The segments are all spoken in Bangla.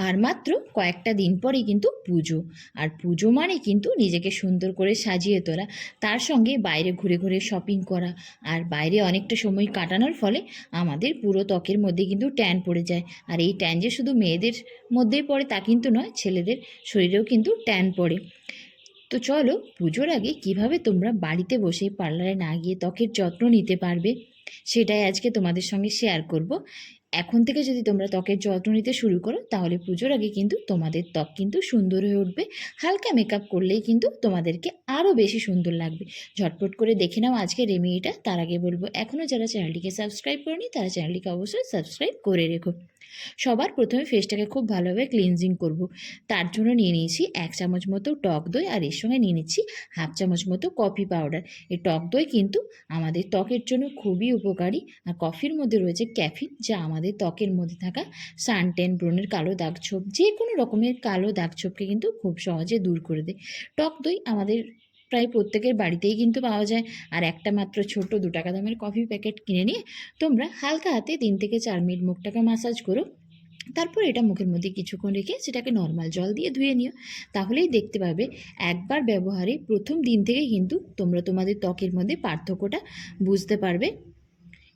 আর মাত্র কয়েকটা দিন পরেই কিন্তু পুজো। আর পুজো মানে কিন্তু নিজেকে সুন্দর করে সাজিয়ে তোলা, তার সঙ্গে বাইরে ঘুরে ঘুরে শপিং করা। আর বাইরে অনেকটা সময় কাটানোর ফলে আমাদের পুরো ত্বকের মধ্যে কিন্তু ট্যান পড়ে যায়। আর এই ট্যান যে শুধু মেয়েদের মধ্যেই পড়ে তা কিন্তু নয়, ছেলেদের শরীরেও কিন্তু ট্যান পড়ে। তো চলো, পুজোর আগে কীভাবে তোমরা বাড়িতে বসে পার্লারে না গিয়ে ত্বকের যত্ন নিতে পারবে, সেটাই আজকে তোমাদের সঙ্গে শেয়ার করব। এখন থেকে যদি তোমরা ত্বকের যত্ন নিতে শুরু করো, তাহলে পুজোর আগে কিন্তু তোমাদের ত্বক কিন্তু সুন্দর হয়ে উঠবে। হালকা মেকআপ করলেই কিন্তু তোমাদেরকে আরও বেশি সুন্দর লাগবে। ঝটপট করে দেখে নাও আজকে রেমেডিটা তার আগে বলব এখনও যারা চ্যানেলটিকে সাবস্ক্রাইব করনি, তারা চ্যানেলটিকে অবশ্যই সাবস্ক্রাইব করে রেখো। সবার প্রথমে ফেসটাকে খুব ভালোভাবে ক্লিনজিং করব। তার জন্য নিয়ে নিয়েছি এক চামচ মতো টক দই আর এর সঙ্গে নিয়ে নিচ্ছি হাফ চামচ মতো কফি পাউডার এই টক দই কিন্তু আমাদের ত্বকের জন্য খুবই উপকারী আর কফির মধ্যে রয়েছে ক্যাফিন যা আমাদের ত্বকের মধ্যে থাকা সানটেন ব্রণের কালো দাগ ছোপ যে কোনো রকমের কালো দাগ ছোপকে কিন্তু খুব সহজে দূর করে দেয়। টক দই আমাদের প্রায় প্রত্যেকের বাড়িতেই কিন্তু পাওয়া যায়। আর একটা মাত্র ছোট দু টাকা দামের কফি প্যাকেট কিনে নিয়ে তোমরা হালকা হাতে তিন থেকে চার মিনিট মুখটাকে মাসাজ করো। তারপর এটা মুখের মধ্যে কিছুক্ষণ রেখে সেটাকে নর্মাল জল দিয়ে ধুয়ে নিও। তাহলেই দেখতে পাবে একবার ব্যবহারে প্রথম দিন থেকেই কিন্তু তোমরা তোমাদের ত্বকের মধ্যে পার্থক্যটা বুঝতে পারবে।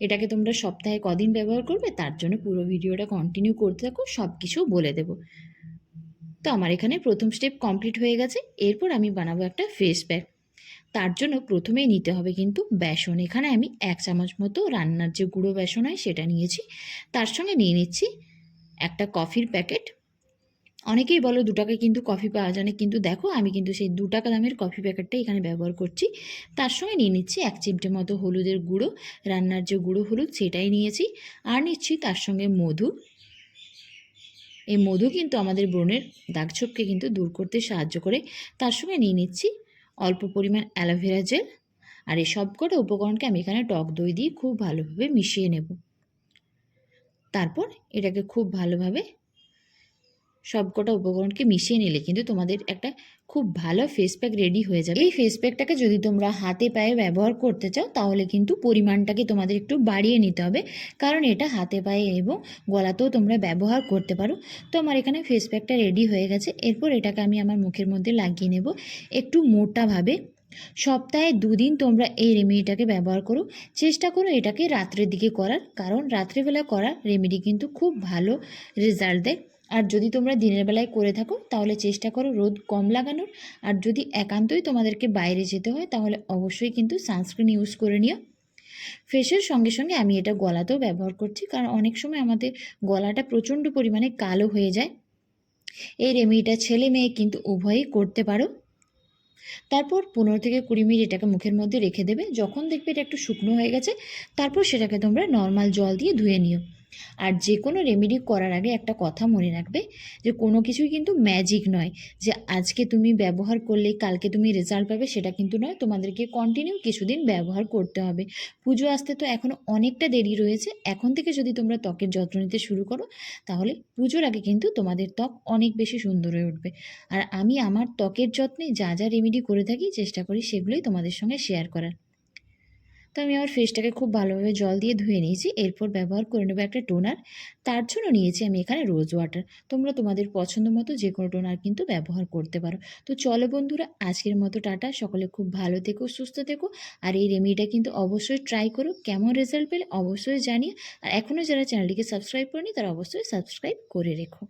এটাকে তোমরা সপ্তাহে কদিন ব্যবহার করবে? তার জন্য পুরো ভিডিওটা কন্টিনিউ করতে থাকো সব কিছু বলে দেব। তো আমার এখানে প্রথম স্টেপ কমপ্লিট হয়ে গেছে। এরপর আমি বানাবো একটা ফেস প্যাক তার জন্য প্রথমেই নিতে হবে কিন্তু বেসন। এখানে আমি এক চামচ মতো রান্নার যে গুঁড়ো বেসন হয় সেটা নিয়েছি। তার সঙ্গে নিয়ে নিচ্ছি একটা কফির প্যাকেট অনেকেই বলো দু টাকায় কিন্তু কফি পাওয়া যায় না, কিন্তু দেখো আমি কিন্তু সেই দু টাকা দামের কফি প্যাকেটটা এখানে ব্যবহার করছি। তার সঙ্গে নিয়ে নিচ্ছি এক চিমটে মতো হলুদের গুঁড়ো। রান্নার যে গুঁড়ো হলুদ সেটাই নিয়েছি। আর নিচ্ছি তার সঙ্গে মধু। এই মধু কিন্তু আমাদের ব্রণের দাগছোপকে কিন্তু দূর করতে সাহায্য করে। তার সঙ্গে নিয়ে নিচ্ছি অল্প পরিমাণ অ্যালোভেরা জেল আর এই সবকটা উপকরণকে আমি এখানে টক দই দিয়ে খুব ভালোভাবে মিশিয়ে নেব। তারপর এটাকে খুব ভালোভাবে সবকটা উপকরণকে মিশিয়ে নিলে কিন্তু তোমাদের একটা খুব ভালো ফেস প্যাক রেডি হয়ে যাবে। এই ফেস প্যাকটাকে যদি তোমরা হাতে পায়ে ব্যবহার করতে চাও, তাহলে কিন্তু পরিমাণটাকে তোমাদের একটু বাড়িয়ে নিতে হবে। কারণ এটা হাতে পায়ে এবং গলাতেও তোমরা ব্যবহার করতে পারো। তো আমার এখানে ফেস প্যাকটা রেডি হয়ে গেছে। এরপর এটাকে আমি আমার মুখের মধ্যে লাগিয়ে নেব। একটু মোটাভাবে। সপ্তাহে দুদিন তোমরা এই রেমেডিটাকে ব্যবহার করো। চেষ্টা করো এটাকে রাত্রের দিকে করার। কারণ রাত্রেবেলা করা রেমেডি কিন্তু খুব ভালো রেজাল্ট দেয়। আর যদি তোমরা দিনের বেলায় করে থাকো, তাহলে চেষ্টা করো রোদ কম লাগানোর। আর যদি একান্তই তোমাদেরকে বাইরে যেতে হয়, তাহলে অবশ্যই কিন্তু সানস্ক্রিন ইউজ করে নিও। ফেসের সঙ্গে সঙ্গে আমি এটা গলাতেও ব্যবহার করছি, কারণ অনেক সময় আমাদের গলাটা প্রচণ্ড পরিমাণে কালো হয়ে যায়। এই রেমেডিটা ছেলে মেয়ে কিন্তু উভয়ই করতে পারো। তারপর পনেরো থেকে কুড়ি মিনিট এটাকে মুখের মধ্যে রেখে দেবে। যখন দেখবে এটা একটু শুকনো হয়ে গেছে, তারপর সেটাকে তোমরা নর্মাল জল দিয়ে ধুয়ে নিও। আর যে কোনো রেমেডি করার আগে একটা কথা মনে রাখবে যে কোনো কিছুই কিন্তু ম্যাজিক নয়, যে আজকে তুমি ব্যবহার করলে, কালকে তুমি রেজাল্ট পাবে সেটা কিন্তু নয়, তোমাদেরকে কন্টিনিউ কিছুদিন ব্যবহার করতে হবে। পুজো আসতে তো এখনও অনেকটা দেরি রয়েছে, এখন থেকে যদি তোমরা ত্বকের যত্ন নিতে শুরু করো, তাহলে পুজোর আগে কিন্তু তোমাদের ত্বক অনেক বেশি সুন্দর হয়ে উঠবে। আর আমি আমার ত্বকের যত্নে যা যা রেমেডি করে থাকি, চেষ্টা করি সেগুলোই তোমাদের সঙ্গে শেয়ার করার। তো আমি আমার ফেসটাকে খুব ভালোভাবে জল দিয়ে ধুয়ে নিয়েছি। এরপর ব্যবহার করে নেব একটা টোনার তার জন্য নিয়েছি আমি এখানে রোজ ওয়াটার তোমরা তোমাদের পছন্দ মতো যে কোনো টোনার কিন্তু ব্যবহার করতে পারো। তো চলো বন্ধুরা, আজকের মতো টাটা। সকলে খুব ভালো থেকো, সুস্থ থেকো। আর এই রেমিডিটা কিন্তু অবশ্যই ট্রাই করো। কেমন রেজাল্ট পেলে অবশ্যই জানিয়ে আর এখনও যারা চ্যানেলটিকে সাবস্ক্রাইব করেনি, তারা অবশ্যই সাবস্ক্রাইব করে রেখো।